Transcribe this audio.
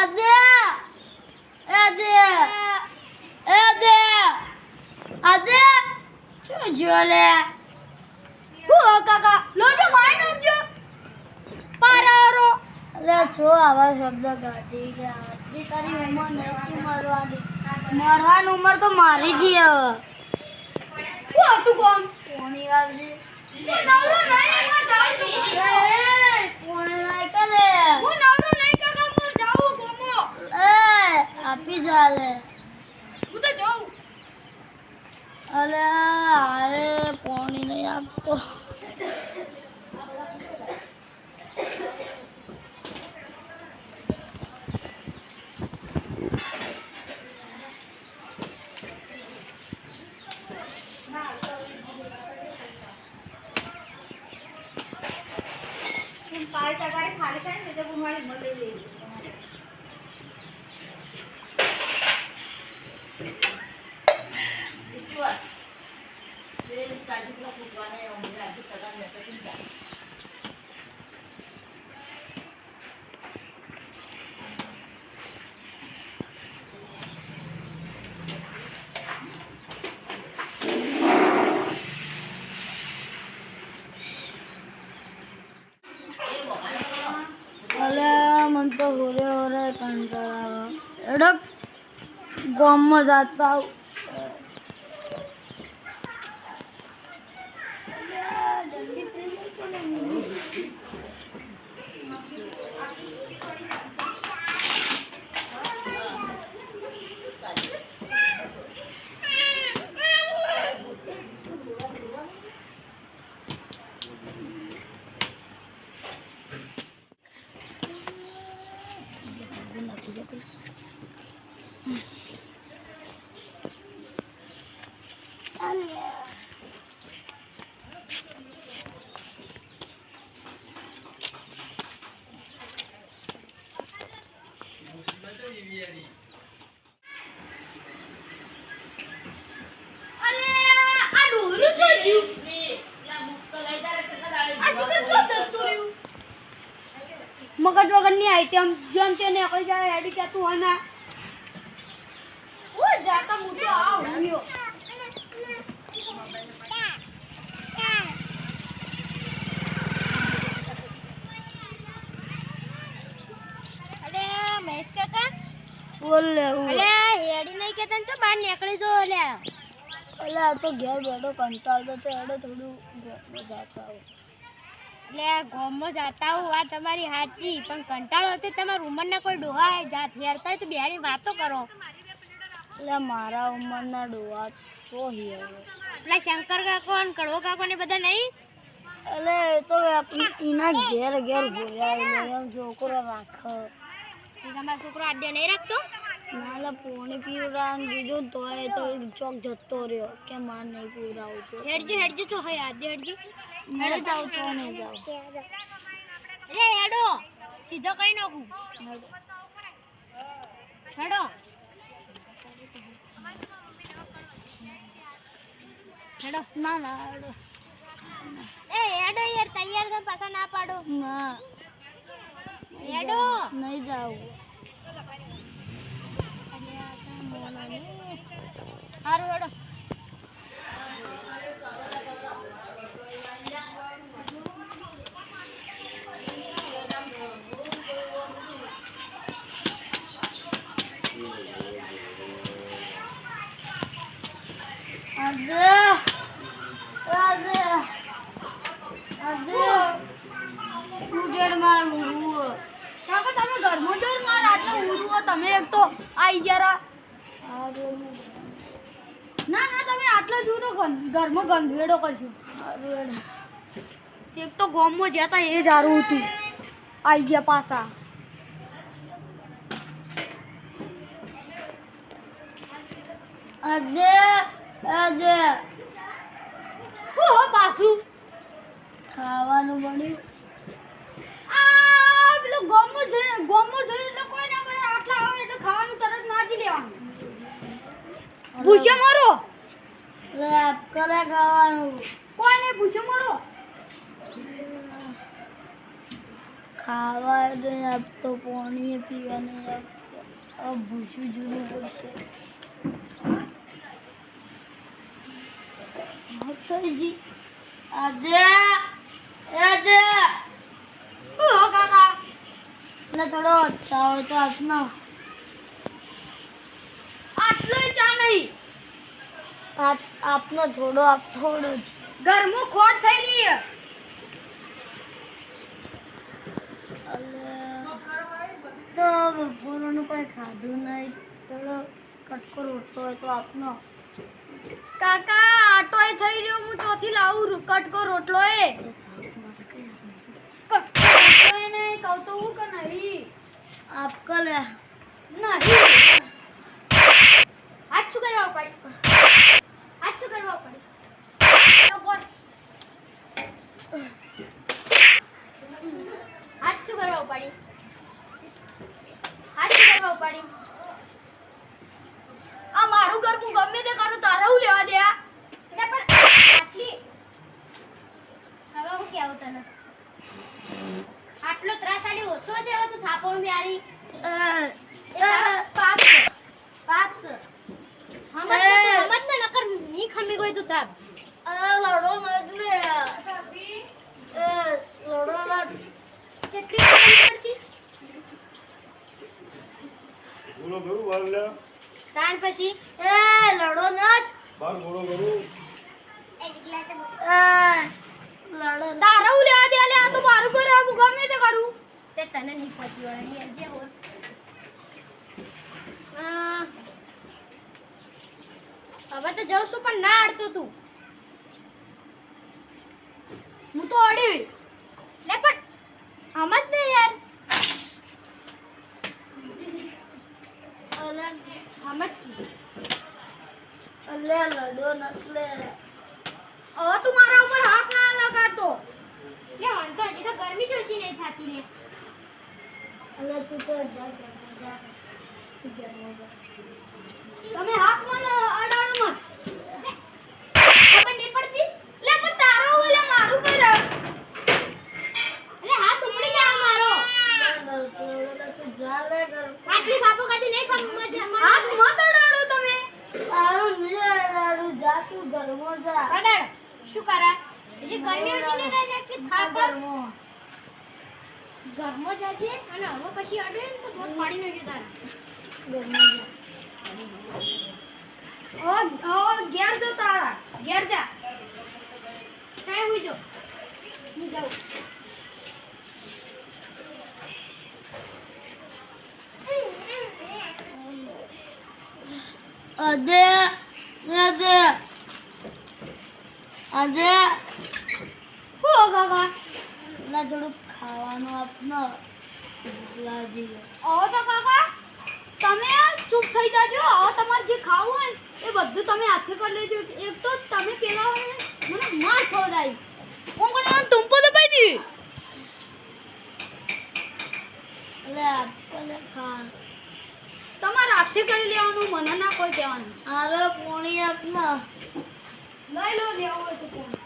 Hadi. Hadi. Hadi. જો લે હું કાકા લોજો માઈ નોજો પારારો અલે છો આવા શબ્દ કાઢી ગયા આટલી તારી ઉંમર નથી મરવાની મરવાની ઉંમર તો મારી દી હવે તું કોણ કોણી આવજે હું નવરો નહીં એમાં જાઉં છું કોણ લાયક લે હું નવરો નહીં કાકા હું જાઉં કોમો એ આપી ચાલે હું તો જાઉં અલે આરે પાણી નહીં આપતો કાલ ટકારે ખાલી થાય ને તો મારી મળી લેવી અલે મન તો હોરે હોરે કંટાળા એડક ગામમાં જાતા આવું. અલે આ ડોહરું તો જીવ આ શું કેમ તો જતું રહ્યું મગજ વગરની આઈટમ જોન તે નીકળી જાય, હેડી કે તું હના ઓ જાતા મોટો આ હુયો અરે મહેશ કાકા? બોલ લે અલે હેડી નહીં કે તને બહાર નીકળી જો અલે. અલે આ તો ઘેર બેઠો કંટાળતો તો એડો થોડું મજા જાતા આવું. એટલે ગામમાં જાતા હું વાત તમારી સાચી પણ કંટાળો હતો તમારા ઉંમરના કોઈ ડોહા જાત હેરતા તો બિહારી વાતો કરો. એટલે મારા ઉંમરના ડોહા તો હિયર એટલે શંકર કાકો અને કડવો કાકો ને બધા નહીં? એટલે તો એના ઘેર ઘેર ભૂલ્યા છોકરો રાખ. તમારો છોકરો આડ્યો નહીં રાખતો? નાલે પોણી પીવડાવવાનું કીધું ને તોય તો ચોક જતો રહ્યો. કે માર નહીં પીવડાવું છું. હેડજો હેડજો છો હે આદ્ય હેડજો. જાવ જાવ હેડો. સીધો કઈ નાખું? હેડો. હેડો. ના ના હેડો. એ હેડો યાર તૈયાર તો પાછા ના પાડો. ના. નહીં જાવું આઈ જરા. ના ના, તમે આટલા તો ઘરમાં ગંધેડો કરશો. એક તો ગોમમાં જતા એ જ સારું હતું. આવી ગયા પાછા. અદે અદે. હું પાછું. ખાવાનું બન્યું આ, પેલો ગામમાં જઈ, ગામમાં જોઈ એટલે કોઈ ખાવાનું તરત નાચી લેવાનું ભૂસો મારો. કરે ખાવાનું. નહીં પૂછ્યા મારો. ખાવા નહીં આપતો પાણી પીવાની ભૂસું જૂનું પડશે. માતાજી આજે આજે. હો કાકા. ને થોડો અચ્છા હોય તો આપનો. આટલો ચા નહીં. આપ આપનો થોડો આપ થોડો જ. ઘરમાં ખોટ થઈ રહી છે. તો બપોરનું કોઈ ખાધું નહીં. થોડો કટકો રોટલો હોય તો આપનો. કાકા આટો એ થઈ રહ્યો હું ચોથી લાવું કટકો રોટલો એ. કટકો રોટલો એ નહીં કહું તો હું કે નહીં? આપ કલે નહીં. શું કરવા પડે. હાથ કરવા પડે. તો બોલ. કરવા પડી. શું કરવા પડી. આ મારું ઘર હું ગમે તે કરું તારે હું લેવા દે આ? પણ આટલી હવે હું કેવું તને? આટલો ત્રાસ આલી ઓછો છે હવે થાપો પાપ છે. પાપ છે. સમજ ને તું સમજ ને નકરની ખમી ગઈ તું તાપ લડો લડો મત કેટલી ખમી બોલો કરું બાર લે. તાણ પછી? એ લડો બાર બોલો એ લડો. તારે લેવા દે લે આ તો મારું ઘર હું ગમે તે કરું. તે તને નહીં પહોંચી વળે જે હોર આ, હવે તો જઉં છું, પણ ના અડતો તું. હું તો અડી. લે પણ સમજ ને યાર. હવે તું મારા ઉપર હાથ ના લગાડતો. લે, વાંધો હજી તો ગરમી જ ઓછી નહીં થતી ને અલે, તું તો જા જા જા. તમે હાથ અડાડો મત ખબર નહીં પડતી લે પણ તારો હું લે મારું કર એટલે હાથ ઉપડી જા મારો લડો તું જા લે ઘર આટલી બાપો કદી નહીં ખબર હાથ મત અડાડો તમે. તારું નહીં લડું જા તું ઘરમાં જા. અડાડ. શું કરા? જે ગરમી ઓછી ને થાય કે થાપ ગરમો ગરમો જાજે? અને હવે પછી અડે તો બહુ પાડી મેળવી જતા ગરમો જા. ઓ ઓ ઘેર જો તારા. ઘેર જા. કાંઈ હુઈ જો. હું જાઉં. અદે અદે અદે ઓ કાકા ના થોડું ખાવાનું આપનો લાજી હવે તો કાકા તમે ચૂપ થઈ જાજો. હવે તમારે જે ખાવું હોય એ બધું તમે હાથે કરી લેજો. એક તો તમે પેલા મને માર ખવડાવી હું કોને ટૂંપો દબાઈ દી? એટલે આપણે ખા તમારા હાથથી કરી લેવાનું મને ના કોઈ કહેવાનું. અરે પોણી આપ ના. લઈ લો લેવું હોય તો પોણી.